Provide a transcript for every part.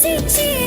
see, see.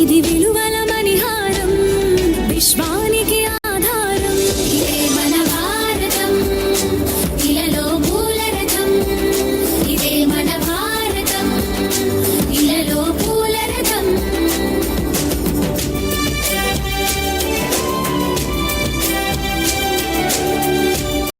ఇది విలువల మణిహారం విశ్వాల